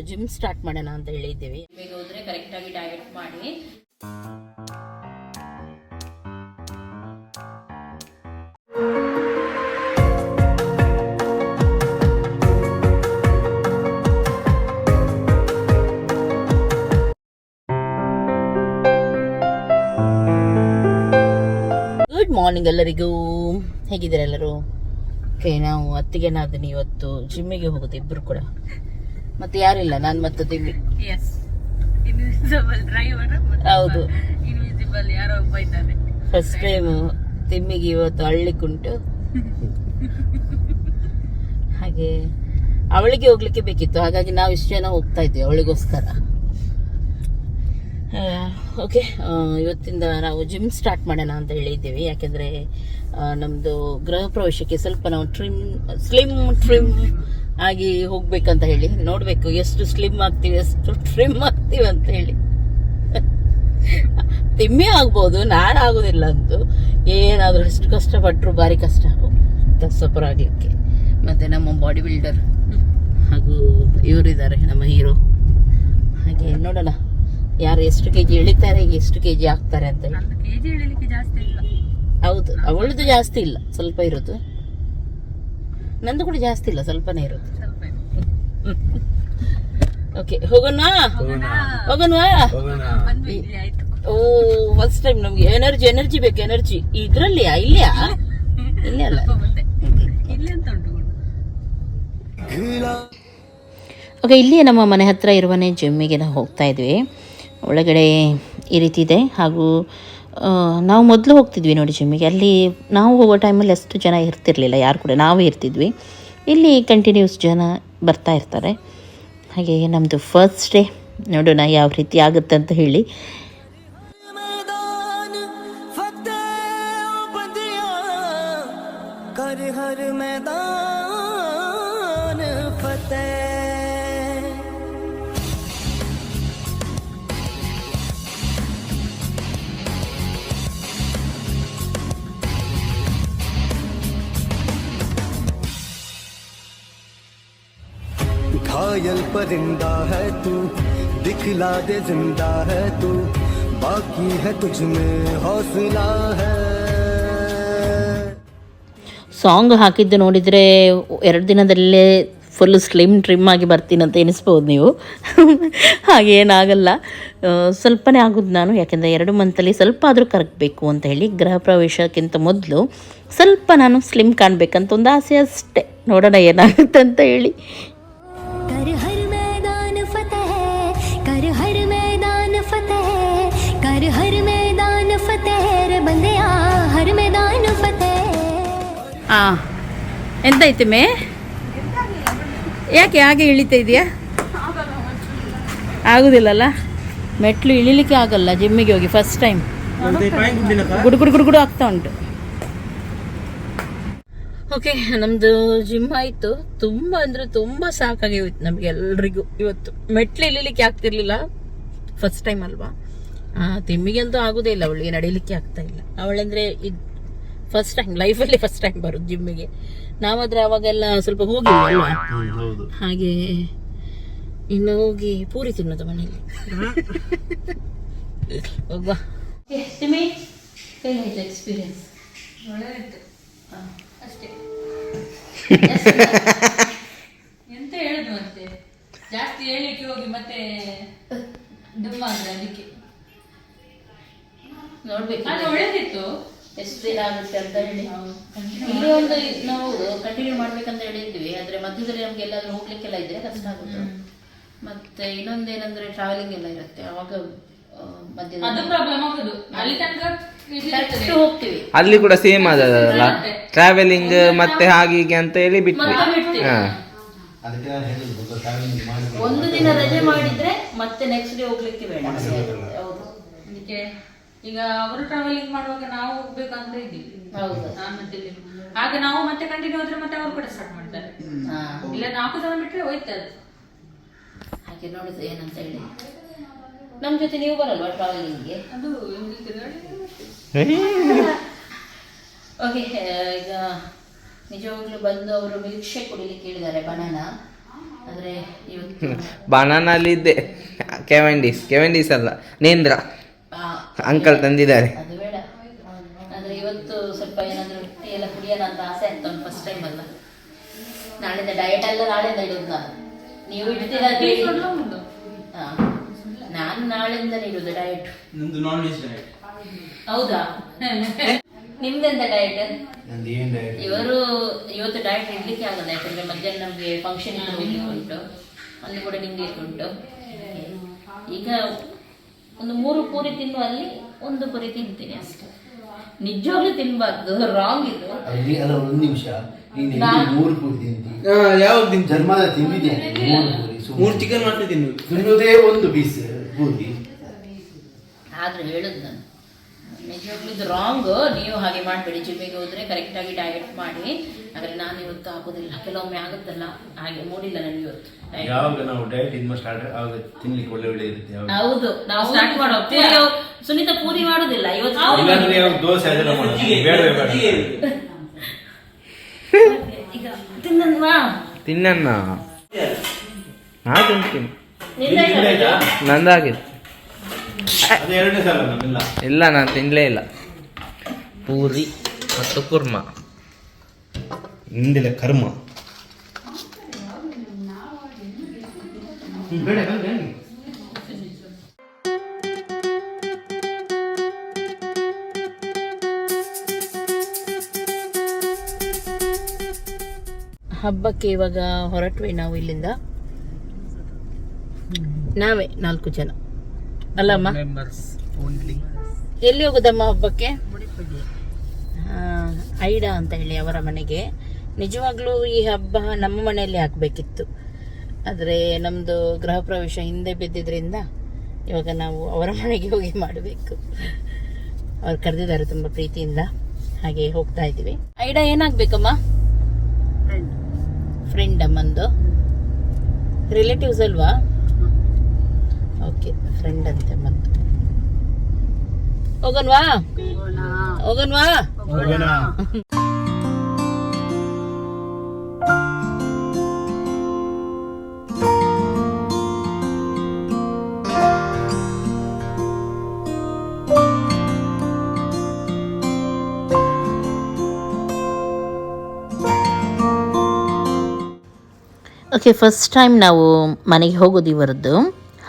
Gym start ಮಾಡೋಣ ಅಂತ ಹೇಳಿದ್ದೀವಿ. ಬೇಗ ಹೋದ್ರೆ ಕರೆಕ್ಟಾಗಿ ಡಯಟ್ ಮಾಡಿ. ಗುಡ್ ಮಾರ್ನಿಂಗ್ ಎಲ್ಲರಿಗೂ. ಹೇಗಿದ್ದೀರಾ ಎಲ್ಲರೂ? ಓಕೆ ನಾವು ಅತ್ತಿಗೆ ನಾದಿನಿ ಇವತ್ತು ಜಿಮ್ಮಿಗೆ ಹೋಗೋದು ಇಬ್ಬರು ಕೂಡ. ಮತ್ತೆ ಯಾರಿಲ್ಲ ನಾನು ಮತ್ತು ತಿಮ್ಮಿ ಎಸ್ ಇನ್ವಿಸಿಬಲ್ ಡ್ರೈವರ್ ಹೌದು. ಇನ್ವಿಸಿಬಲ್ ಯಾರೋ ಒಬ್ಬ ಇದ್ದಾನೆ. ಫಸ್ಟ್ ಟೈಮ್ ತಿಮ್ಮಿಗೆ ಇವತ್ತು ಅಳ್ಳಿಕ್ಕುಂಟು ಹಾಗೆ ಅವಳಿಗೆ ಹೋಗ್ಲಿಕ್ಕೆ ಬೇಕಿತ್ತು ಹಾಗಾಗಿ ನಾವು ಇಷ್ಟು ಜನ ಹೋಗ್ತಾ ಇದ್ವಿ ಅವಳಿಗೋಸ್ಕರ. ಓಕೆ ಇವತ್ತಿಂದ ನಾವು ಜಿಮ್ ಸ್ಟಾರ್ಟ್ ಮಾಡೋಣ ಅಂತ ಹೇಳಿದ್ದೀವಿ. ಯಾಕೆಂದರೆ ನಮ್ಮದು ಗೃಹ ಪ್ರವೇಶಕ್ಕೆ ಸ್ವಲ್ಪ ನಾವು ಟ್ರಿಮ್ ಸ್ಲಿಮ್ ಟ್ರಿಮ್ ಆಗಿ ಹೋಗ್ಬೇಕಂತ ಹೇಳಿ ನೋಡಬೇಕು ಎಷ್ಟು ಸ್ಲಿಮ್ ಆಗ್ತೀವಿ ಎಷ್ಟು ಟ್ರಿಮ್ ಆಗ್ತೀವಿ ಅಂತ ಹೇಳಿ. ತಿಮ್ಮಿ ಆಗ್ಬೋದು ನಾನು ಆಗೋದಿಲ್ಲ ಅಂತೂ. ಏನಾದರೂ ಎಷ್ಟು ಕಷ್ಟಪಟ್ಟರು ಭಾರಿ ಕಷ್ಟ. ದಸಪುರ ಆಗಲಿಕ್ಕೆ. ಮತ್ತು ನಮ್ಮ ಬಾಡಿ ಬಿಲ್ಡರ್ ಹಾಗೂ ಇವರಿದ್ದಾರೆ ನಮ್ಮ ಹೀರೋ ಹಾಗೆ ನೋಡೋಣ ಯಾರು ಎಷ್ಟು ಕೆ ಜಿ ಇಳಿತಾರೆ ಎಷ್ಟು ಕೆ ಜಿ ಆಗ್ತಾರೆ ಅಂತ ಹೇಳಿ. ನಂದು ಕೆಜಿ ಇಳಿಲಿಕ್ಕೆ ಜಾಸ್ತಿ ಇಲ್ಲ. ಹೌದು ಅವಳದು ಜಾಸ್ತಿ ಇಲ್ಲ ಸ್ವಲ್ಪ ಇರೋದು. ನಂದು ಕೂಡ ಜಾಸ್ತಿ ಇಲ್ಲ ಸ್ವಲ್ಪನೇ ಇದೆ. ಓಕೆ ಹೋಗೋಣ? ಹೋಗೋಣವಾ ಓ ಫಸ್ಟ್ ಟೈಮ್ ನಮ್ಗೆ. ಎನರ್ಜಿ ಎನರ್ಜಿ ಬೇಕು ಎನರ್ಜಿ ಇದ್ರಲ್ಲಿಯಾ ಇಲ್ಲಿಯಾ? ಇಲ್ಲ. ಅಲ್ಲ. ಓಕೆ ಇಲ್ಲಿ ನಮ್ಮ ಮನೆ ಹತ್ರ ಇರುವನೇ ಜಿಮ್ಮಿಗೆ ನಾವು ಹೋಗ್ತಾ ಇದ್ವಿ. ಒಳಗಡೆ ಈ ರೀತಿ ಇದೆ. ಹಾಗೂ ನಾವು ಮೊದಲು ಹೋಗ್ತಿದ್ವಿ ನೋಡಿ ಜಿಮ್ಮಿಗೆ ಅಲ್ಲಿ ನಾವು ಹೋಗೋ ಟೈಮಲ್ಲಿ ಅಷ್ಟು ಜನ ಇರ್ತಿರ್ಲಿಲ್ಲ, ಯಾರು ಕೂಡ. ನಾವೇ ಇರ್ತಿದ್ವಿ. ಇಲ್ಲಿ ಕಂಟಿನ್ಯೂಸ್ ಜನ ಬರ್ತಾ ಇರ್ತಾರೆ. ಹಾಗೆ ನಮ್ಮದು ಫಸ್ಟ್ ಡೇ ನೋಡೋಣ ಯಾವ ರೀತಿ ಆಗುತ್ತೆ ಅಂತ ಹೇಳಿ. घायल परिंदा है तू दिखला दे जिंदा है तू बाकी है तुझ में हौसला है ಸಾಂಗ್ ಹಾಕಿದ್ದು ನೋಡಿದರೆ ಎರಡು ದಿನದಲ್ಲೇ ಫುಲ್ ಸ್ಲಿಮ್ ಟ್ರಿಮ್ ಆಗಿ ಬರ್ತೀನಿ ಅಂತ ಎನಿಸ್ಬೋದು ನೀವು ಹಾಗೆ ಏನಾಗಲ್ಲ ಆ, ಸ್ವಲ್ಪನೇ ಆಗೋದು ನಾನು ಯಾಕೆಂದರೆ ಎರಡು ಮಂತಲ್ಲಿ ಸ್ವಲ್ಪ ಆದರೂ ಕರಗಬೇಕು ಅಂತ ಹೇಳಿ ಗೃಹ ಪ್ರವೇಶಕ್ಕಿಂತ ಮೊದಲು ಸ್ವಲ್ಪ ನಾನು ಸ್ಲಿಮ್ ಕಾಣಬೇಕಂತ ಒಂದು ಆಸೆ ಅಷ್ಟೇ ನೋಡೋಣ ಏನಾಗುತ್ತೆ ಅಂತ ಹೇಳಿ कर हर मैदान फतेह कर हर मैदान फतेह कर हर मैदान फतेह रे बंदिया हर मैदान फतेह ಹಾಂ ಎಂತಾಯ್ತು ಮೇ ಯಾಕೆ ಹಾಗೆ ಇಳಿತಾ ಇದೆಯಾ ಆಗುದಿಲ್ಲಲ್ಲ ಮೆಟ್ಲು ಇಳಿಲಿಕ್ಕೆ ಆಗಲ್ಲ ಜಿಮ್ಮಿಗೆ ಹೋಗಿ ಫಸ್ಟ್ ಟೈಮ್ ಗುಡು ಗುಡು ಗುಡು ಗುಡು ಆಗ್ತಾ ಉಂಟು ಓಕೆ ನಮ್ದು ಜಿಮ್ ಆಯ್ತು. ತುಂಬಾ ಅಂದ್ರೆ ತುಂಬಾ ಸಾಕಾಗಿ ಹೋಯ್ತು ನಮ್ಗೆ ಎಲ್ರಿಗೂ ಇವತ್ತು. ಮೆಟ್ಲು ಇಳಿಲಿಕ್ಕೆ ಆಗ್ತಿರ್ಲಿಲ್ಲ. ಫಸ್ಟ್ ಟೈಮ್ ಅಲ್ವಾ? ಆ, ತಿಮ್ಮಿಗಂತೂ ಆಗುದೇ ಇಲ್ಲ ಅವಳಿಗೆ ನಡೀಲಿಕ್ಕೆ ಆಗ್ತಾ ಇಲ್ಲ. ಅವಳಂದ್ರೆ ಇದು ಫಸ್ಟ್ ಟೈಮ್ ಲೈಫಲ್ಲಿ ಫಸ್ಟ್ ಟೈಮ್ ಬರುದು ಜಿಮ್ಮಿಗೆ ನಾವಾದ್ರೆ ಅವಾಗೆಲ್ಲ ಸ್ವಲ್ಪ ಹೋಗಿ ಹಾಗೆ ಇನ್ನು ಹೋಗಿ ಪೂರಿ ತಿನ್ನೋದು ಮನೆಯಲ್ಲಿ. ಹೋಗುವ. ಎಕ್ಸ್ಪೀರಿಯನ್ಸ್ ಒಳ್ಳೆದಿತ್ತು. ಅಷ್ಟೇ ಎಂತ ಹೇಳುದು ಮತ್ತೆ? ಜಾಸ್ತಿ ಹೇಳಿಕ್ಕೆ ಹೋಗಿ ಮತ್ತೆ ದುಮ್ಮ ಅಂದ್ರೆ ಅದಕ್ಕೆ. ನೋಡ್ಬೇಕು. ಅದು ಒಳ್ಳೇದಿತ್ತು. ಎಷ್ಟು ದಿನ ಆಗುತ್ತೆ ಅಂತ ಹೇಳಿ. ಇಲ್ಲಿ ಒಂದು ನಾವು ಕಂಟಿನ್ಯೂ ಮಾಡ್ಬೇಕಂತ ಹೇಳಿದ್ವಿ ಆದ್ರೆ ಮಧ್ಯದಲ್ಲಿ ನಮ್ಗೆ ಎಲ್ಲಾದ್ರೂ ಹೋಗ್ಲಿಕ್ಕೆಲ್ಲ ಇದ್ರೆ ಕಷ್ಟ ಆಗುತ್ತೆ. ಮತ್ತೆ ಇನ್ನೊಂದೇನಂದ್ರೆ ಟ್ರಾವೆಲಿಂಗ್ ಎಲ್ಲ ಇರುತ್ತೆ. ಅವಾಗ ಅದು ಪ್ರಾಬ್ಲಮ್ ಆಗುದು ಅಲ್ಲಿ ತನಕ ಕರೆಕ್ಟ್ ಹೋಗ್ತೀವಿ. ಅಲ್ಲಿ ಕೂಡ ಸೇಮ್ ಆದಲ್ಲ ಟ್ರಾವೆಲಿಂಗ್ ಮತ್ತೆ ಹಾಗೆ ಹೀಗೆ ಅಂತ ಹೇಳಿ ಬಿಟ್ಟು ಮತ್ತೆ ಬಿಡ್ತೀವಿ ಹಾ. ಒಂದು ದಿನ ರಜೆ ಮಾಡಿದ್ರೆ ಮತ್ತೆ ನೆಕ್ಸ್ಟ್ ಡೇ ಹೋಗ್ಲಿಕ್ಕೆ ಬೇಡ. ಹೌದು. ಅದಕ್ಕೆ ಈಗ ಅವರು ಟ್ರಾವೆಲಿಂಗ್ ಮಾಡುವಾಗ ನಾವು ಹೋಗ್ಬೇಕಂತ ಇದ್ದೀವಿ. ಹೌದು. ನಾನು ಮತ್ತೆ ಇಲ್ಲಿ. ಆಗ ನಾವು ಮತ್ತೆ ಕಂಟಿನ್ಯೂ ಆದ್ರೆ ಮತ್ತೆ ಅವರು ಕೂಡ ಸ್ಟಾರ್ಟ್ ಮಾಡ್ತಾರೆ. ಹಾ. ಇಲ್ಲ ನಾಲ್ಕು ಜನ ಬಿಟ್ರೆ ಹೋಯ್ತದೆ. ಹಾಗೆ ನೋಡಿದ್ರೆ ಏನಂತ ಹೇಳಿ. ನಮ್ ಜೊತೆ ನೀವು ಬರಲ್ವಾ ಟ್ರಾವೆಲಿಂಗ್ಗೆ ಅದು ಓಕೆ ಈಗ ನಿಜವಾಗ್ಲೂ ಬಂದು ಅವರು ಮಿಲ್ಕ್ ಶೇಕ್ ಕುಡಿಲಿಕ್ಕೆ ಕೇಳಿದ್ದಾರೆ ಬನಾನ ಆದ್ರೆ ಇವತ್ತು ಬನಾನಲ್ಲಿ ಇದ್ದೆ ಕೆವೆಂಡೀಸ್ ಕೆವೆಂಡೀಸ್ ಅಲ್ಲ ನೇಂದ್ರ ಆ, ಅಂಕಲ್ ತಂದಿದ್ದಾರೆ. ಅದು ಬೇಡ. ಆದ್ರೆ ಇವತ್ತು ಸ್ವಲ್ಪ ಏನಾದರೂ ಟೀ ಎಲ್ಲ ಕುಡಿಯೋಣ ಅಂತ ಆಸೆ ಆಗ್ತಾ ಉಂಟು ಫಸ್ಟ್ ಟೈಮ್ ಅಲ್ಲ. ನಾಳೆಯಿಂದ ಡಯಟ್ ಎಲ್ಲ ನಾಳೆಯಿಂದ ಇಡೋದು ನಾನು. ನೀವು ಇಡ್ತೀರಾ ಹಾ. ನಾನು ನಾಳೆಯಿಂದನೇ ಇರೋದು ಡಯಟ್ ನಿಮ್ದು ನಾನ್ ವೆಜ್ ಡಯಟ್ ಹೌದಾ? ನಿಮ್ದೆಂತ ಡಯಟ್ ನಂದು ಏನ್ ಡಯಟ್ ಇವರು ಇವತ್ತು ಡಯಟ್ ಇಡ್ಲಿಕ್ಕೆ ಆಗಲ್ಲ ಯಾಕಂದ್ರೆ ಮಧ್ಯಾಹ್ನ ನಮಗೆ ಫಂಕ್ಷನ್ ಉಂಟು. ಅಲ್ಲಿ ಕೂಡ ನಿಮ್ಗೆ ಉಂಟು ಈಗ ಒಂದು ಮೂರು ಪೂರಿ ತಿನ್ನುವಲ್ಲಿ ಒಂದು ಪೂರಿ ತಿಂತೀನಿ ಅಷ್ಟೇ. ನಿಜವಾಗ್ಲೂ ತಿನ್ಬಾರ್ದು ರಾಂಗ್ ಇದು. ಅಲ್ಲಿ ಅಲ್ಲ ಒಂದು ನಿಮಿಷ. ನೀನು ಮೂರು ಪೂರಿ ತಿಂತಿ? ಯಾವಾಗ ಜನ್ಮದ ತಿಂದಿದ್ದೇನೆ ಮೂರು ಪೂರಿ ಮೂರು ಚಿಕನ್ ಮಾತ್ರ ತಿನ್ನುದು. ತಿನ್ನುವುದೇ ಒಂದು ಪೀಸ್ ಪೂರಿ ಆದ್ರೆ ಹೇಳುದು ನಾನು. ನಿಜವಾಗ್ಲೂ ಇದು ರಾಂಗ್ ನೀವು ಹಾಗೆ ಮಾಡಬೇಡಿ. ಜಿಮ್ಮಿಗೆ ಹೋದ್ರೆ ಕರೆಕ್ಟಾಗಿ ಡಯಟ್ ಮಾಡಿ. ಆದ್ರೆ ನಾನು ಇವತ್ತು ಹಾಕೋದಿಲ್ಲ. ಕೆಲವೊಮ್ಮೆ ಆಗುತ್ತಲ್ಲ. ಹಾಗೆ ಮೂಡಿಲ್ಲ ನನಗೆ ಇವತ್ತು. ಯಾವಾಗ ನಾವು ಡಯಟ್ ಇದ್ ಸ್ಟಾರ್ಟ್ ಆವಾಗ ತಿನ್ಲಿಕ್ಕೆ ಒಳ್ಳೆ ಒಳ್ಳೆ ಇರುತ್ತೆ ಹೌದು. ನಾವು ಸ್ಟಾರ್ಟ್ ಮಾಡೋ ಪೂರಿ ಸುನೀತಾ ಪೂರಿ ಮಾಡೋದಿಲ್ಲ. ಇವತ್ತು ದೋಸೆ ಅದೆಲ್ಲ ಮಾಡೋದು? ಬೇಡವೇ ಬೇಡ. ಈಗ ತಿನ್ನನ್ವಾ ತಿನ್ನಣ್ಣ. ನಾ ತಿಂತೀನಿ? ನಂದಾಗಿದೆ. ಅದು ಎರಡನೇ ಸಲ ನಮ್ಮೆಲ್ಲ ಇಲ್ಲ? ನಾನು ತಿನ್ನಲೇ ಇಲ್ಲ. ಪೂರಿ ಮತ್ತು ಕುರ್ಮ. ಹಿಂದಿಲ್ಲ ಕರ್ಮ. ಹಬ್ಬಕ್ಕೆ ಇವಾಗ ಹೊರಟ್ವಿ ನಾವು ಇಲ್ಲಿಂದ. ನಾವೇ ನಾಲ್ಕು ಜನ. ಅಲ್ಲಮ್ಮ? ಎಲ್ಲಿ ಹೋಗುದಮ್ಮ ಹಬ್ಬಕ್ಕೆ? ಐಡಾ ಅಂತ ಹೇಳಿ ಅವರ ಮನೆಗೆ. ನಿಜವಾಗ್ಲೂ ಈ ಹಬ್ಬ ನಮ್ಮ ಮನೆಯಲ್ಲಿ ಹಾಕಬೇಕಿತ್ತು ಆದರೆ ನಮ್ಮದು ಗೃಹ ಪ್ರವೇಶ ಹಿಂದೆ ಬಿದ್ದಿದ್ರಿಂದ ಇವಾಗ ನಾವು ಅವರ ಮನೆಗೆ ಹೋಗಿ ಮಾಡಬೇಕು. ಅವ್ರು ಕರೆದಿದ್ದಾರೆ ತುಂಬ ಪ್ರೀತಿಯಿಂದ. ಹಾಗೆ ಹೋಗ್ತಾ ಇದ್ದೀವಿ. ಐಡಾ ಏನಾಗಬೇಕಮ್ಮ? ಫ್ರೆಂಡ್ ಅಮ್ಮಂದು. ರಿಲೇಟಿವ್ಸ್ ಅಲ್ವಾ? ಓಕೆ ಫ್ರೆಂಡ್ ಅಂತೆ ಮತ್ತು. ಹೋಗನ್ವಾ ಹೋಗನ್ವಾ ಓಕೆ ಫಸ್ಟ್ ಟೈಮ್ ನಾವು ಮನೆಗೆ ಹೋಗೋದು ಇವರದ್ದು.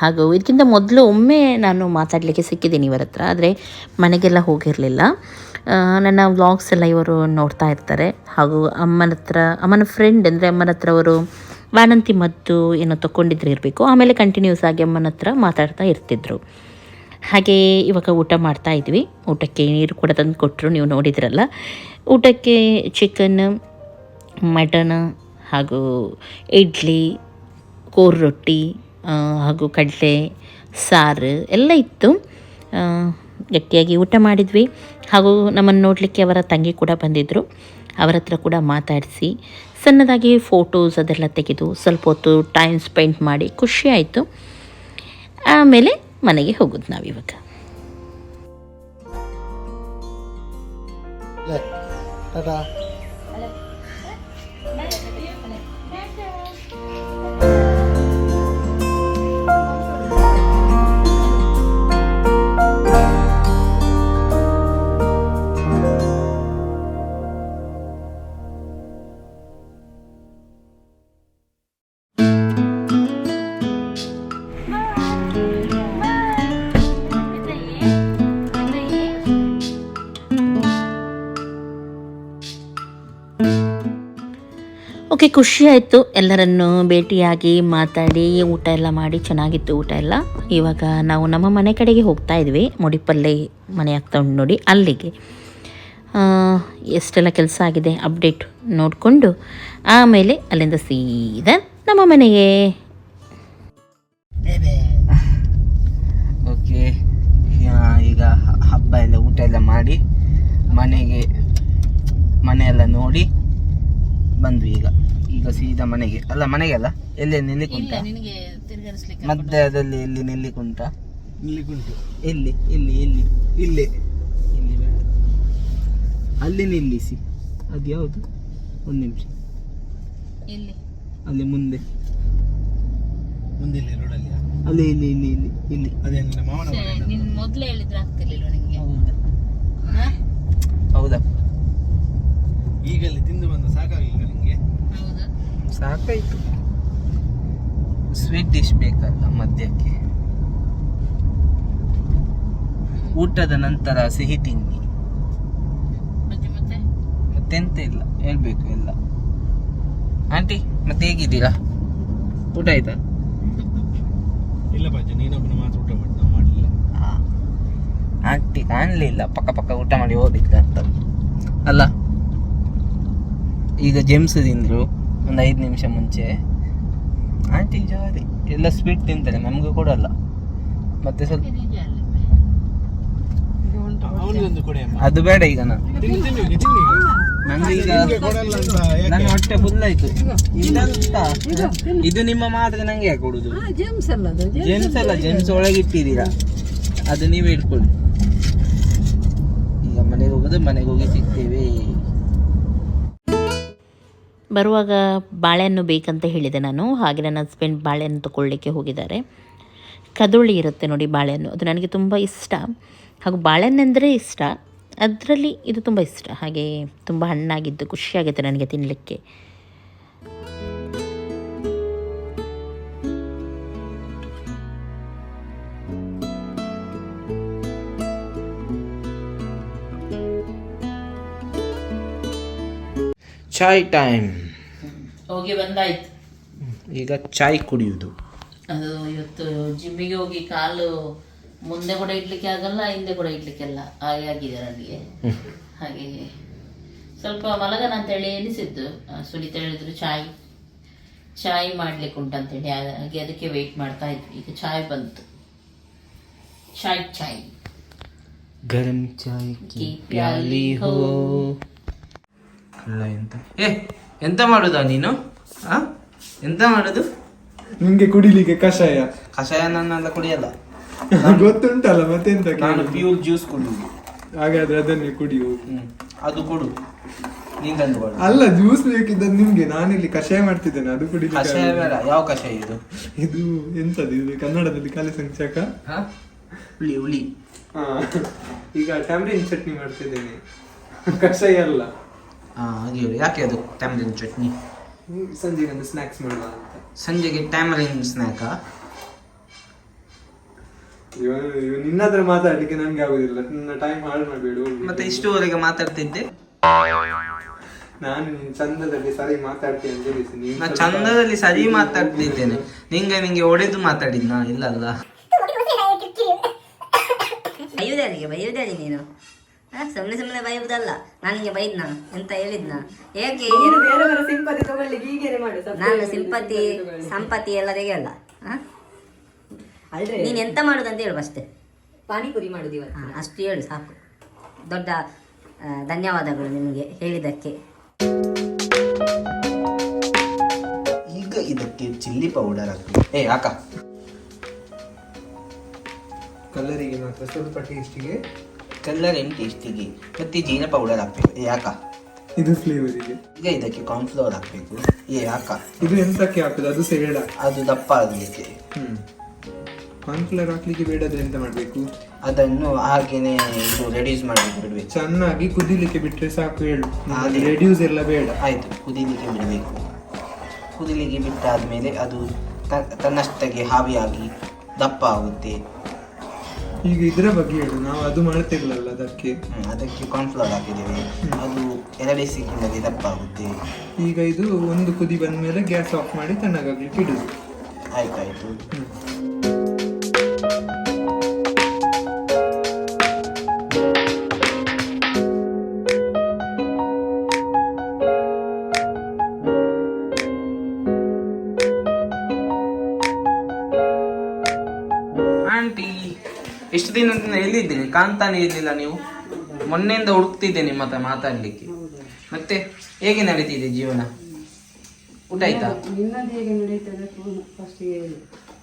ಹಾಗೂ ಇದಕ್ಕಿಂತ ಮೊದಲು ಒಮ್ಮೆ ನಾನು ಮಾತಾಡಲಿಕ್ಕೆ ಸಿಕ್ಕಿದ್ದೀನಿ ಇವರ ಹತ್ರ, ಆದರೆ ಮನೆಗೆಲ್ಲ ಹೋಗಿರಲಿಲ್ಲ. ನನ್ನ ವ್ಲಾಗ್ಸ್ ಎಲ್ಲ ಇವರು ನೋಡ್ತಾ ಇರ್ತಾರೆ. ಹಾಗೂ ಅಮ್ಮನ ಹತ್ರ, ಅಮ್ಮನ ಫ್ರೆಂಡ್ ಅಂದರೆ ಅಮ್ಮನ ಹತ್ರ ಅವರು ವಾನಂತಿ ಮದ್ದು ಏನೋ ತೊಗೊಂಡಿದ್ರೆ ಇರಬೇಕು. ಆಮೇಲೆ ಕಂಟಿನ್ಯೂಸ್ ಆಗಿ ಅಮ್ಮನ ಹತ್ರ ಮಾತಾಡ್ತಾ ಇರ್ತಿದ್ರು. ಹಾಗೆ ಇವಾಗ ಊಟ ಮಾಡ್ತಾ ಇದ್ವಿ. ಊಟಕ್ಕೆ ನೀರು ಕೂಡ ತಂದು ಕೊಟ್ಟರು ನೀವು ನೋಡಿದ್ರಲ್ಲ. ಊಟಕ್ಕೆ ಚಿಕನ್ ಮಟನ್ ಹಾಗೂ ಇಡ್ಲಿ ಕೋರ್ ರೊಟ್ಟಿ ಹಾಗೂ ಕಡಲೆ, ಸಾರು ಎಲ್ಲ ಇತ್ತು. ಗಟ್ಟಿಯಾಗಿ ಊಟ ಮಾಡಿದ್ವಿ. ಹಾಗೂ ನಮ್ಮನ್ನು ನೋಡಲಿಕ್ಕೆ ಅವರ ತಂಗಿ ಕೂಡ ಬಂದಿದ್ದರು ಅವರ ಹತ್ರ ಕೂಡ ಮಾತಾಡಿಸಿ, ಸಣ್ಣದಾಗಿ ಫೋಟೋಸ್ ಅದೆಲ್ಲ ತೆಗೆದು ಸ್ವಲ್ಪ ಹೊತ್ತು ಟೈಮ್ ಸ್ಪೆಂಡ್ ಮಾಡಿ ಖುಷಿ ಆಯಿತು. ಆಮೇಲೆ ಮನೆಗೆ ಹೋಗೋದು ನಾವಿವಾಗ. ಟಾಟಾ. ಓಕೆ ಖುಷಿ ಆಯಿತು ಎಲ್ಲರನ್ನು ಭೇಟಿಯಾಗಿ ಮಾತಾಡಿ, ಊಟ ಎಲ್ಲ ಮಾಡಿ ಚೆನ್ನಾಗಿತ್ತು ಊಟ ಎಲ್ಲ. ಇವಾಗ ನಾವು ನಮ್ಮ ಮನೆ ಕಡೆಗೆ ಹೋಗ್ತಾ ಇದ್ವಿ. ಮುಡಿಪಲ್ಲಿ ಮನೆ ಆಗ್ತಾ ಉಂಟು ನೋಡಿ, ಅಲ್ಲಿಗೆ. ಎಷ್ಟೆಲ್ಲ ಕೆಲಸ ಆಗಿದೆ ಅಪ್ಡೇಟ್ ನೋಡಿಕೊಂಡು ಆಮೇಲೆ ಅಲ್ಲಿಂದ ಸೀದಾ ನಮ್ಮ ಮನೆಗೆ. ಓಕೆ. ಈಗ ಹಬ್ಬ ಎಲ್ಲ, ಊಟ ಎಲ್ಲ ಮಾಡಿ ಮನೆಗೆ ಮನೆಯೆಲ್ಲ ನೋಡಿ ಬಂದ್ವಿ ಈಗ. ಈಗ ಸೀದಾ ಮನೆಗೆ. ಅಲ್ಲ ಮನೆಗೆ ಅಲ್ಲ ಎಲ್ಲಿ ನಿಲ್ಲಿಕ್ಕೆ ಉಂಟಾ ನಿನಗೆ ತಿರುಗಾಡಿಸ್ಲಿಕ್ಕೆ ಮಧ್ಯದಲ್ಲಿ ಎಲ್ಲಿ ನಿಲ್ಲಿಕ್ಕೆ ಉಂಟಾ ನಿಲ್ಲಿಗುಂಟು ಎಲ್ಲಿ ಇಲ್ಲಿ ಇಲ್ಲಿ. ಇಲ್ಲೇ ಇಲ್ಲಿ ಬೇಡ. ಅಲ್ಲಿ ನಿಲ್ಲಿಸಿ. ಅದು ಯಾವುದು? ಒಂದು ನಿಮಿಷ. ಎಲ್ಲಿ? ಅಲ್ಲಿ ಮುಂದೆ. ಮುಂದಿಲ್ಲಿ ರೋಡಲ್ಲಿ ಅಲ್ಲಿ ಇಲ್ಲಿ ಇಲ್ಲಿ ಇಲ್ಲಿ ಇಲ್ಲಿ. ಅದೇ ನಿನ್ನ ಮಾವನ ಮನೆ ಮೊದ್ಲೇ ಹೇಳಿದ್ರೆ ಆಗ್ತಿರ್ಲಿಲ್ಲ ನಿಂಗೆ ಹೌದಾ ಈಗ ಅಲ್ಲಿ ತಿಂದು ಬಂದು ಸಾಕಾಗಿಲ್ಲ ನಿಂಗೆ ಹೌದಾ ಸಾಕಾಯ್ತು. ಸ್ವೀಟ್ ಡಿಶ್ ಬೇಕಲ್ಲ ಮದ್ಯಕ್ಕೆ. ಊಟದ ನಂತರ ಸಿಹಿ ತಿಂಡಿ ಮತ್ತೆ ಮತ್ತೆ? ಮತ್ತೆಂತ ಇಲ್ಲ ಹೇಳ್ಬೇಕು ಎಲ್ಲ. ಆಂಟಿ ಮತ್ತೆ ಹೇಗಿದ್ದೀರಾ? ಊಟ ಆಯ್ತಾ? ಇಲ್ಲ ಬಾಜು ನೀನೊಬ್ಬನ ಮಾತ್ರ ಊಟ ಮಾಡಿ ನಾವು ಮಾಡಲಿಲ್ಲ. ಆಂಟಿ ಕಾಣಲಿಲ್ಲ ಪಕ್ಕ ಪಕ್ಕ ಊಟ ಮಾಡಿ ಹೋಗಿದ್ದ ಅಂತ ಅಲ್ಲ ಈಗ ಜೆಮ್ಸ್ ತಿಂದ್ರು. ಒಂದು ಐದು ನಿಮಿಷ ಮುಂಚೆ. Aunty jolly. ಎಲ್ಲ ಸ್ವೀಟ್ ತಿಂತಾರೆ ನಮಗೂ ಕೊಡಲ್ಲ ಮತ್ತೆ ಸ್ವಲ್ಪ ಅದು ಬೇಡ ಈಗ ನಾನು. ಈಗ? ನನ್ನ ಹೊಟ್ಟೆ ಫುಲ್ ಆಯ್ತು. ಇದಂತ? ಇದು ನಿಮ್ಮ ಮಾತ್ರ ನಂಗೆ ಯಾಕೆ ಕೊಡುದು? ಜೇಮ್ಸ್ ಅಲ್ಲ ಜೆಮ್ಸ್ ಅಲ್ಲ ಜೆಮ್ಸ್ ಒಳಗಿಟ್ಟಿದ್ದೀರಾ ಅದು ನೀವೇ ಇಟ್ಕೊಳ್ಳಿ. ಈಗ ಮನೆಗೆ ಹೋಗೋದು ಮನೆಗೆ ಹೋಗಿ ಸಿಗ್ತೇವೆ. ಬರುವಾಗ ಬಾಳೆಹಣ್ಣು ಬೇಕಂತ ಹೇಳಿದೆ ನಾನು. ಹಾಗೆ ನನ್ನ ಹಸ್ಬೆಂಡ್ ಬಾಳೆಹಣ್ಣು ತಗೊಳ್ಳಿಕ್ಕೆ ಹೋಗಿದ್ದಾರೆ. ಕದೋಳಿ ಇರುತ್ತೆ ನೋಡಿ ಬಾಳೆಹಣ್ಣು. ಅದು ನನಗೆ ತುಂಬ ಇಷ್ಟ. ಹಾಗೂ ಬಾಳೆಹಣ್ಣೆಂದರೆ ಇಷ್ಟ. ಅದರಲ್ಲಿ ಇದು ತುಂಬ ಇಷ್ಟ. ಹಾಗೆ ತುಂಬ ಹಣ್ಣಾಗಿದ್ದು ಖುಷಿಯಾಗುತ್ತೆ ನನಗೆ ತಿನ್ನಲಿಕ್ಕೆ ಚಾಯ್ ಟೈಮ್. ಹೋಗಿ ಬಂದಾಯ್ತು. ಈಗ ಚಾಯ್ ಕುಡಿಯುವುದು. ಅದು ಇವತ್ತು ಜಿಮ್ಮಿಗೆ ಹೋಗಿ ಕಾಲು ಮುಂದೆ ಕೂಡ ಇಡ್ಲಿಕ್ಕೆ ಆಗಲ್ಲ ಹಿಂದೆ ಕೂಡ ಇಡ್ಲಿಕ್ಕೆಲ್ಲ ಹಾಗೆ ಆಗಿದೆ ನನಗೆ ಹಾಗೆ ಸ್ವಲ್ಪ ಮಲಗನ ಅಂತೇಳಿ ಎನಿಸಿದ್ದು. ಸುನೀತ ಹೇಳಿದ್ರು ಚಾಯ್ ಚಾಯ್ ಮಾಡ್ಲಿಕ್ಕೆ ಉಂಟಂತೇಳಿ. ಹಾಗೆ ಅದಕ್ಕೆ ವೆಯ್ಟ್ ಮಾಡ್ತಾ ಇದ್ವಿ. ಈಗ ಚಾಯ್ ಬಂತು. ಚಾಯ್ ಚಾಯ್. ಗರಂ ಚಾಯ್ ಕಿ ಪ್ಯಾಲಿ ಹೋ. ಎಂತ? ಏ ಎಂತ ಮಾಡುದಾ ನೀನು? ಆ? ಎಂತ ಮಾಡುದು? ನಿಮ್ಗೆ ಕುಡಿಲಿಕ್ಕೆ ಕಷಾಯ. ಕಷಾಯ ನನ್ನೆಲ್ಲ ಕುಡಿಯಲ್ಲ. ಗೊತ್ತುಂಟಲ್ಲ ಮತ್ತೆಂತ ನಾನು? ಪ್ಯೂರ್ ಜ್ಯೂಸ್ ಕುಡಿಯುದು. ಹಾಗಾದ್ರೆ ಅದನ್ನೇ ಕುಡಿಯು. ಹ್ಮ್ ಅದು ಕೊಡು. ನೀನ್ ತಂದು ಕೊಡು. ಅಲ್ಲ ಜ್ಯೂಸ್ ಬೇಕಿದ್ದದ್ದು ನಿಮ್ಗೆ ನಾನಿಲ್ಲಿ ಕಷಾಯ ಮಾಡ್ತಿದ್ದೇನೆ ಅದು ಕುಡಿ ಕಷಾಯ ಬೇಡ ಯಾವ ಕಷಾಯ ಇದು? ಇದು ಎಂತದು ಇದು ಕನ್ನಡದಲ್ಲಿ ಕಲೆ ಸಂಚಕ? ಹಾ? ಹುಳಿ ಹುಳಿ. ಹಾ ಈಗ ಟ್ಯಾಮ್ರಿನ್ ಚಟ್ನಿ ಮಾಡ್ತಿದ್ದೇನೆ. ಕಷಾಯ ಅಲ್ಲ. ಹಾ ಹಾಗೆ ಯಾಕೆ ಅದು ಟ್ಯಾಮರಿನ್ ಚಟ್ನಿ? ಸಂಜೆಗೆ ಒಂದು ಸ್ನಾಕ್ಸ್ ಮಾಡುವ ಅಂತ. ಸಂಜೆಗೆ ಟ್ಯಾಮರಿನ್ ಸ್ನ್ಯಾಕಾ ಇವ- ಇವ ನಿನ್ನ ಹತ್ರ ಮಾತಾಡ್ಲಿಕ್ಕೆ ನನ್ಗೆ ಆಗುದಿಲ್ಲ. ನನ್ನ ಟೈಮ್ ಹಾಳು ಮಾಡಬೇಡ ಮತ್ತೆ ಇಷ್ಟುವರೆಗೆ ಮಾತಾಡ್ತಿದ್ದೆ? ನಾನು ನಿನ್ ಚಂದದಲ್ಲಿ ಸರಿ ಮಾತಾಡ್ತೀನಿ ಅಂತ ತಿಳಿಸಿ ನೀನು ನಾನು ಚಂದದಲ್ಲಿ ಸರಿ ಮಾತಾಡ್ತಿದ್ದೇನೆ. ನಿಂಗೆ ನಿಂಗೆ ಒಡೆದು ಮಾತಾಡಿದ್ನಾ? ಇಲ್ಲ ಅಲ್ಲ. ಬೈಯುವುದಾರಿಗೆ ಬೈಯುವುದಾರಿ ನೀನು. ಸುಮ್ಮನೆ ಸುಮ್ಮನೆ ಬೈಯುವುದಲ್ಲ. ನನಗೆ ಬೈದ್ನ? ಎಂತ ಹೇಳಿದ್ನ? ಏಕೆ ನಾನು ಸಿಂಪತಿ ಸಂಪತಿ ಎಲ್ಲ ತೆಗೆಯಲ್ಲ. ನೀನು ಎಂತ ಮಾಡುದಂತ ಹೇಳು ಅಷ್ಟೇ ಪಾನಿಪುರಿ ಮಾಡುದು ಇವತ್ತು. ಅಷ್ಟು ಹೇಳು ಸಾಕು. ದೊಡ್ಡ ಧನ್ಯವಾದಗಳು ನಿಮಗೆ ಹೇಳಿದ್ದಕ್ಕೆ. ಈಗ ಇದಕ್ಕೆ ಚಿಲ್ಲಿ ಪೌಡರ್ ಹಾಕಿ ಏ ಹಾಕ. ಕಲರಿಗೆ ಮಾತ್ರ ಸ್ವಲ್ಪ ಟೇಸ್ಟಿಗೆ ಕಲ್ಲರ್ ಏನು ಟೇಸ್ಟಿಗೆ ಮತ್ತೆ ಜೀನ ಪೌಡರ್ ಹಾಕ್ಬೇಕು. ಯಾಕ ಇದು ಇದು. ಫ್ಲೇವರಿಗೆ ಈಗ ಇದಕ್ಕೆ ಕಾರ್ನ್ಫ್ಲವರ್ ಹಾಕ್ಬೇಕು. ಏ ಯಾಕ ಇದು ಎಂತಕ್ಕೆ ಹಾಕುದು? ಅದು ಸೇಡ. ಅದು ದಪ್ಪ ಆಗಲಿಕ್ಕೆ. ಹ್ಮ್. ಕಾರ್ನ್ಫ್ಲವರ್ ಹಾಕ್ಲಿಕ್ಕೆ ಬೇಡದ್ರೆ ಎಂತ ಮಾಡಬೇಕು? ಅದನ್ನು ಹಾಗೇನೆ ಇದು ರೆಡ್ಯೂಸ್ ಮಾಡಬೇಕು ಬಿಡಬೇಕು. ಚೆನ್ನಾಗಿ ಕುದಿಲಿಕ್ಕೆ ಬಿಟ್ಟರೆ ಸಾಕು ಹೇಳು. ಹಾಗೆ. ರೆಡ್ಯೂಸ್ ಎಲ್ಲ ಬೇಡ. ಆಯಿತು ಕುದಿಲಿಕ್ಕೆ ಬಿಡಬೇಕು. ಕುದಿಲಿಕ್ಕೆ ಬಿಟ್ಟಾದ್ಮೇಲೆ ಅದು ತ- ತನ್ನಷ್ಟಕ್ಕೆ ಹಾವಿಯಾಗಿ ದಪ್ಪ ಆಗುತ್ತೆ. ಈಗ ಇದರ ಬಗ್ಗೆ ಹೇಳು. ನಾವು ಅದು ಮಾಡ್ತಿರ್ಲಲ್ಲ ಅದಕ್ಕೆ. ಹ್ಮ್, ಅದಕ್ಕೆ ಕಾರ್ನ್ಫ್ಲವರ್ ಹಾಕಿದ್ದೀವಿ. ಅದು ಎರಡೇ ದಪ್ಪ ಆಗುತ್ತೆ ಈಗ ಇದು ಒಂದು ಕುದಿ ಬಂದ ಮೇಲೆ ಗ್ಯಾಸ್ ಆಫ್ ಮಾಡಿ ತಣ್ಣಗಾಗ್ಲಿಕ್ಕೆ ಇಡುದು. ಆಯ್ತಾಯ್ತು. ಆಂಟಿ ಎಲ್ಲಿದ್ದೀರಿ ಕಾಣ್ತಾನೆ ಇರಲಿಲ್ಲ ನೀವು. ಮೊನ್ನೆಯಿಂದ ಹುಡುಕ್ತಿದ್ದೆ ನಿಮ್ಮ ಹತ್ರ ಮಾತಾಡ್ಲಿಕ್ಕೆ. ಮತ್ತೆ ಹೇಗೆ ನಡೀತಿದೆ ಜೀವನ? ಊಟ ಆಯ್ತಾ?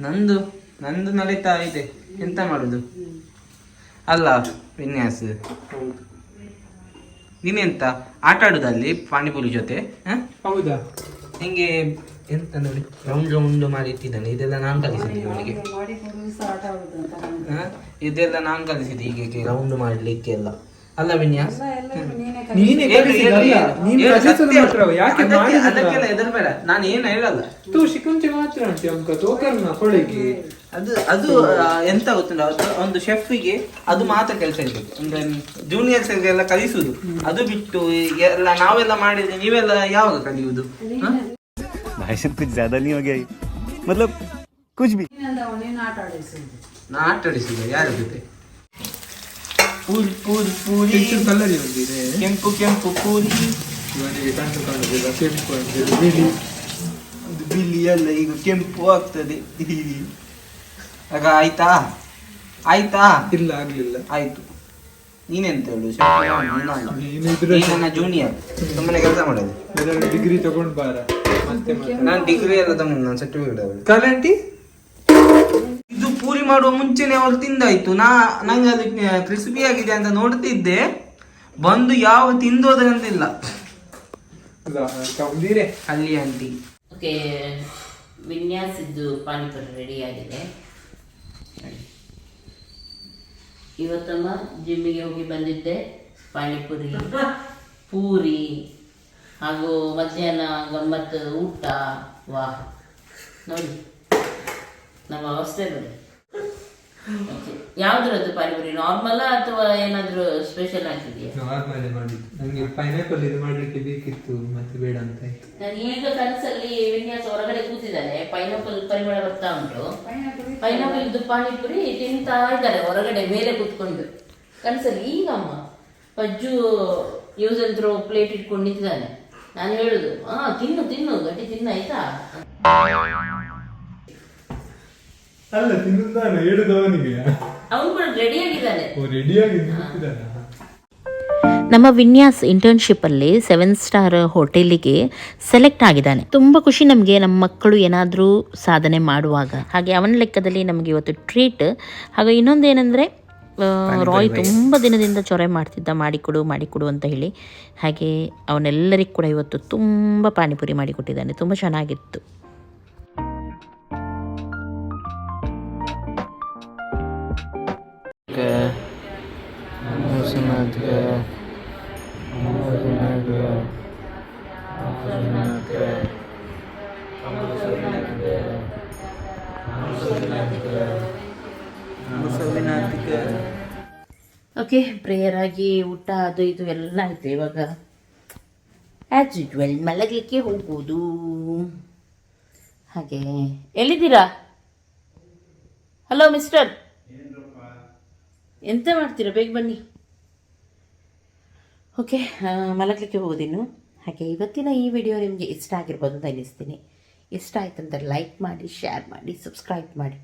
ನಂದು ನಂದು ನಡೀತಾ ಇದೆ. ಎಂತ ಮಾಡುದು? ಅಲ್ಲ ವಿನ್ಯಾಸ. ನೀನೆಂತ ಆಟ ಆಡುದಲ್ಲಿ ಪಾನಿಪುರಿ ಜೊತೆ ಹ? ಹೌದಾ? ನಿಂಗೆ ಎಂತ ನೋಡಿ? ರೌಂಡ್ ರೌಂಡ್ ಮಾಡಿ ಇಟ್ಟಿದ್ದಾನೆ. ಇದೆಲ್ಲ ನಾನು ಕಲಿಸಿದ್ದೆ ಇವನಿಗೆ. ಹಾ? ಇದೆಲ್ಲ ನಾನು ಕಲಿಸಿದ್ದೆ ಈಗ ರೌಂಡ್ ಮಾಡ್ಲಿಕ್ಕೆ ಎಲ್ಲ. ಅಲ್ಲ ವಿನ್ಯಾಸ್? ಕಲಿಸೋದು ಅದಕ್ಕೆಲ್ಲ ಹೆದರ್ಬೇಡ ನಾನು ಏನು ಹೇಳಲ್ಲ. ತೂ ಶಿಕುಂಚೆ ಮಾತ್ರ ಅಂಟಿ ಅಮ್ಕ ತೋಕರ್ನ ಕೊಳೆಗೆ ಅದು ಅದು ಎಂತ ಗೊತ್ತಿಲ್ಲ ಒಂದು ಶೆಫ್ಗೆ ಅದು ಮಾತ್ರ ಕೆಲಸ ಇರ್ಬೇಕು ಅಂದ್ರೆ ಜೂನಿಯರ್ಸ್ ಎಲ್ಲ ಕಲಿಸುದು. ಅದು ಬಿಟ್ಟು ಎಲ್ಲ ನಾವೆಲ್ಲ ಮಾಡಿದ್ರೆ ನೀವೆಲ್ಲ ಯಾವಾಗ ಕಲಿಯುವುದು? ಹ? भाई साहब कुछ ज्यादा नहीं हो गया ये? मतलब कुछ भी ನಾ ಆಟ ಆಡಿಸಿದ ಯಾರ ಜೊತೆ ಪೂರಿ ಪೂರಿ ಪೂರಿ ಹೆಚ್ಚು ಕಲ್ಲರಿ ಬಂದಿದೆ ಕೆಂಪು ಕೆಂಪು ಪೂರಿ ಇವನಿಗೆ ಕಣ್ಣು ಕಾಣುದಿಲ್ಲ ಕೆಂಪು ಅಂತಿದೆ ಬಿಳಿ ಒಂದು ಬಿಳಿ ಎಲ್ಲ ಈಗ ಕೆಂಪು ಆಗ್ತದೆ ಆಗ ಆಯ್ತಾ ಆಯ್ತಾ ಇಲ್ಲ ಆಗ್ಲಿಲ್ಲ ಆಯ್ತು ನೀನೆಂತ ಹೇಳು ನನ್ನ ಜೂನಿಯರ್ ಸುಮ್ಮನೆ ಕೆಲಸ ಮಾಡೋದು. ಡಿಗ್ರಿ ತಗೊಂಡ್ ಬಾರ. ನಾನು ಡಿಗ್ರಿ ಎಲ್ಲ ತಗೊಂಡು ನಾನು ಸರ್ಟಿಫಿಕೇಟ್ ಕಲಂಟಿ ಇದು ಪೂರಿ ಮಾಡುವ ಮುಂಚೆನೆ ಅವ್ರು ತಿಂದಾಯ್ತು. ನಾ ನಂಗೆ ಅದು ಕ್ರಿಸ್ಪಿ ಆಗಿದೆ ಅಂತ ನೋಡ್ತಿದ್ದೆ. ಬಂದು ಯಾವ ತಿಂದೋದ್ರಂತಿಲ್ಲ ಅಲ್ಲಿ ಆಂಟಿ. ಓಕೆ ವಿನ್ಯಾಸಿದ್ದು ಪಾನಿಪುರಿ ರೆಡಿ ಆಗಿದೆ. ನೋಡಿ. ಇವತ್ತಮ್ಮ ಜಿಮ್ಮಿಗೆ ಹೋಗಿ ಬಂದಿದ್ದೆ, ಪಾನಿಪುರಿ, ಪೂರಿ, ಹಾಗೂ ಮಧ್ಯಾಹ್ನ ಗಮ್ಮತ್ತು ಊಟ ವಾ ನೋಡಿ, ನಮ್ಮ ಅವಸ್ಥೆ ನೋಡಿ ಯಾವ್ದ್ರದ್ದು ಪಾನಿಪುರಿ? ನಾರ್ಮಲ್ ಅಥವಾ ಏನಾದ್ರೂ ಸ್ಪೆಷಲ್ ಆಗಿದೆಯಾ? ನಾರ್ಮಲ್ ಮಾಡಿದ್ದು. ನನಗೆ ಪೈನಾಪಲ್ ಇದು ಮಾಡ್ಲಿಕ್ಕೆ ಬೇಕಿತ್ತು ಮತ್ತೆ ಬೇಡ ಅಂತ ಆಯ್ತು. ನಾನು ಈಗ ಕನಸಲ್ಲಿ ವಿನ್ಯಾಸ ಹೊರಗಡೆ ಕೂತಿದ್ದಾನೆ. ಪೈನಾಪಲ್ ಪರಿಮಳ ಬರ್ತಾ ಉಂಟು. ಪೈನಾಪಲ್ ಇದು ಪಾನಿಪುರಿ ತಿಂತಾ ಇದ್ದಾರೆ ಹೊರಗಡೆ ಮೇಲೆ ಕೂತ್ಕೊಂಡು. ಕನಸಲ್ಲಿ ಈಗ ಅಮ್ಮ ಪಜ್ಜು ಯೂಸ್ ಅಂಡ್ ಥ್ರೋ ಪ್ಲೇಟ್ ಇಟ್ಕೊಂಡು ನಿಂತಿದ್ದಾನೆ. ನಾನು ಹೇಳುದು ಹಾ ತಿನ್ನು ತಿನ್ನು ಗಟ್ಟಿ ತಿನ್ನ ಆಯ್ತಾ? ಅಲ್ಲ ಹೇಳುದವನಿಗೆ ಅವನು ಕೂಡ ರೆಡಿ ಆಗಿದ್ದಾನೆ ಓ ರೆಡಿಯಾಗಿ ನಿಂತಿದ್ದಾನ ನಮ್ಮ ವಿನ್ಯಾಸ್ ಇಂಟರ್ನ್ಶಿಪ್ಪಲ್ಲಿ ಸೆವೆನ್ ಸ್ಟಾರ್ ಹೋಟೆಲಿಗೆ ಸೆಲೆಕ್ಟ್ ಆಗಿದ್ದಾನೆ. ತುಂಬ ಖುಷಿ ನಮಗೆ ನಮ್ಮ ಮಕ್ಕಳು ಏನಾದರೂ ಸಾಧನೆ ಮಾಡುವಾಗ. ಹಾಗೆ ಅವನ ಲೆಕ್ಕದಲ್ಲಿ ನಮಗೆ ಇವತ್ತು ಟ್ರೀಟ್ ಹಾಗೆ ಇನ್ನೊಂದು ಏನಂದರೆ ರಾಯ್ ತುಂಬ ದಿನದಿಂದ ಚೊರೆ ಮಾಡ್ತಿದ್ದ ಮಾಡಿಕೊಡು ಮಾಡಿಕೊಡು ಅಂತ ಹೇಳಿ. ಹಾಗೆ ಅವನೆಲ್ಲರಿಗೂ ಕೂಡ ಇವತ್ತು ತುಂಬ ಪಾನಿಪುರಿ ಮಾಡಿಕೊಟ್ಟಿದ್ದಾನೆ. ತುಂಬ ಚೆನ್ನಾಗಿತ್ತು. ಓಕೆ ಪ್ರೇಯರ್ ಆಗಿ ಊಟ ಅದು ಇದು ಎಲ್ಲ ಆಯ್ತು ಇವಾಗ. ಆ್ಯಸ್ ಯೂಶ್ವಲ್ ಮಲಗಲಿಕ್ಕೆ ಹೋಗ್ಬೋದು ಹಾಗೆ ಎಲ್ಲಿದ್ದೀರಾ? ಹಲೋ ಮಿಸ್ಟರ್ ಎಂತ ಮಾಡ್ತೀರಾ? ಬೇಗ ಬನ್ನಿ. ಓಕೆ ಮಲಗಲಿಕ್ಕೆ ಹೋಗೋದಿನ್ನು. ಹಾಗೆ ಇವತ್ತಿನ ಈ ವಿಡಿಯೋ ನಿಮಗೆ ಇಷ್ಟ ಆಗಿರ್ಬೋದು ಅಂತ ಅನ್ನಿಸ್ತೀನಿ. ಇಷ್ಟ ಆಯ್ತು ಅಂತ ಲೈಕ್ ಮಾಡಿ ಶೇರ್ ಮಾಡಿ ಸಬ್ಸ್ಕ್ರೈಬ್ ಮಾಡಿ.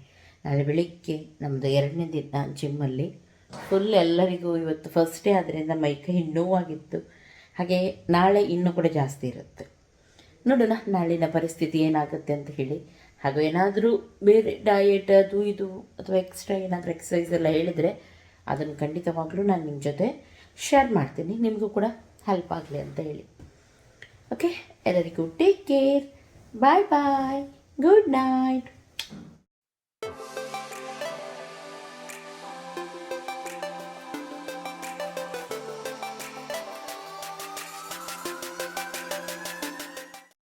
ನಾಳೆ ಬೆಳಿಗ್ಗೆ ನಮ್ಮದು ಎರಡನೇ ದಿನ ಜಿಮ್ಮಲ್ಲಿ ಫುಲ್ ಎಲ್ಲರಿಗೂ ಇವತ್ತು ಫಸ್ಟ್ ಡೇ ಆದ್ದರಿಂದ ಮೈಕೈ ನೋವಾಗಿತ್ತು. ಹಾಗೆ ನಾಳೆ ಇನ್ನೂ ಕೂಡ ಜಾಸ್ತಿ ಇರುತ್ತೆ. ನೋಡೋಣ ನಾಳಿನ ಪರಿಸ್ಥಿತಿ ಏನಾಗುತ್ತೆ ಅಂತ ಹೇಳಿ. ಹಾಗೂ ಏನಾದರೂ ಬೇರೆ ಡಯೆಟ್ ಅದು ಇದು ಅಥವಾ ಎಕ್ಸ್ಟ್ರಾ ಏನಾದರೂ ಎಕ್ಸಸೈಸ್ ಎಲ್ಲ ಹೇಳಿದರೆ ಅದನ್ನು ಖಂಡಿತವಾಗ್ಲೂ ನಾನು ನಿಮ್ಮ ಜೊತೆ ಶೇರ್ ಮಾಡ್ತೀನಿ. ನಿಮಗೂ ಕೂಡ ಹೆಲ್ಪ್ ಆಗಲಿ ಅಂತ ಹೇಳಿ. ಓಕೆ ಎಲ್ಲರಿಗೂ take care bye bye good night